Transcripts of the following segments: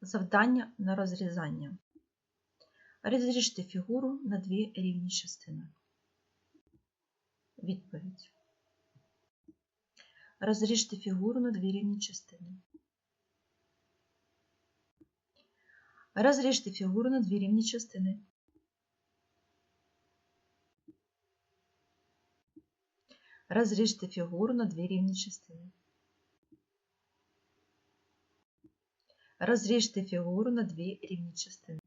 Завдання на розрізання. Розріжте фігуру на дві рівні частини. Відповідь. Розріжте фігуру на дві рівні частини. Розріжте фігуру на дві рівні частини. Розріжте фігуру на дві рівні частини. Розріжте фігуру на дві рівні частини.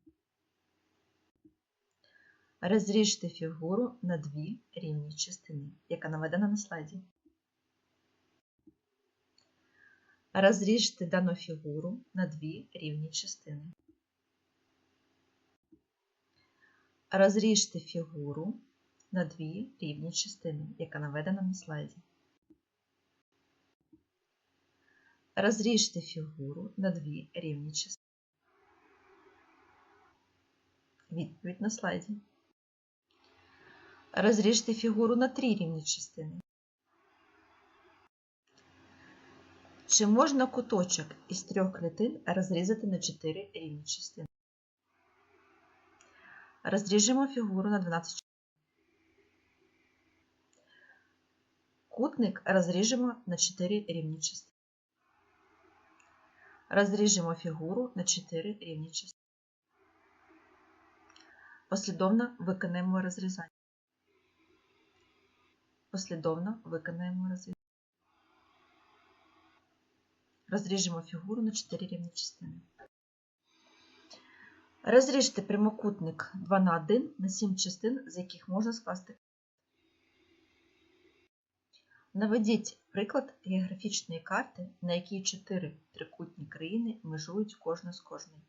Розріжте фігуру на дві рівні частини, яка наведена на слайді. Розріжте дану фігуру на дві рівні частини. Розріжте фігуру на дві рівні частини, яка наведена на слайді. Розріжте фігуру на дві рівні частини. Відповідь на слайді. Розріжте фігуру на три рівні частини. Чи можна куточок із трьох клітин розрізати на 4 рівні частини? Розріжемо фігуру на 12 частин. Кутник розріжемо на 4 рівні частини. Розріжемо фігуру на 4 рівні частини. Послідовно виконаємо розрізання. Послідовно виконаємо розрізання. Розріжемо фігуру на 4 рівні частини. Розріжте прямокутник 2 на 1 на 7 частин, з яких можна скласти. Наведіть приклад географічної карти, на якій 4 трикутні країни межують кожна з кожною.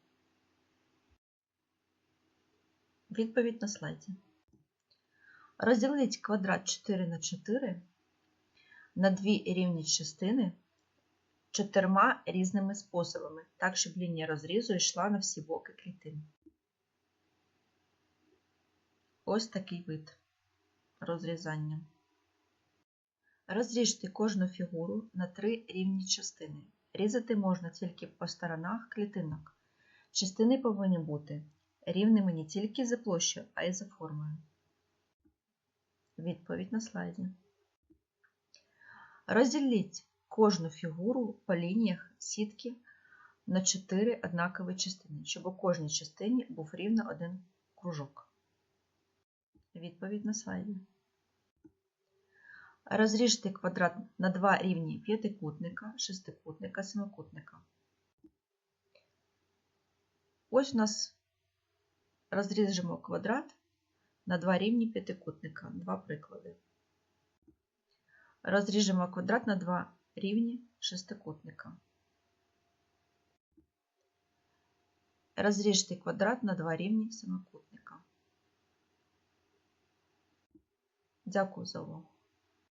Відповідь на слайді. Розділіть квадрат 4 на 4 на дві рівні частини чотирма різними способами, так, щоб лінія розрізу йшла на всі боки клітин. Ось такий вид розрізання. Розріжте кожну фігуру на три рівні частини. Різати можна тільки по сторонах клітинок. Частини повинні бути рівними не тільки за площею, а й за формою. Відповідь на слайді. Розділіть кожну фігуру по лініях сітки на 4 однакові частини, щоб у кожній частині був рівно один кружок. Відповідь на слайді. Розріжте квадрат на два рівні п'ятикутника, шестикутника, семикутника. Ось у нас розріжемо квадрат на два рівні п'ятикутника. Два приклади. Розріжемо квадрат на два рівні шестикутника. Розріжте квадрат на два рівні семикутника. Дякую за увагу.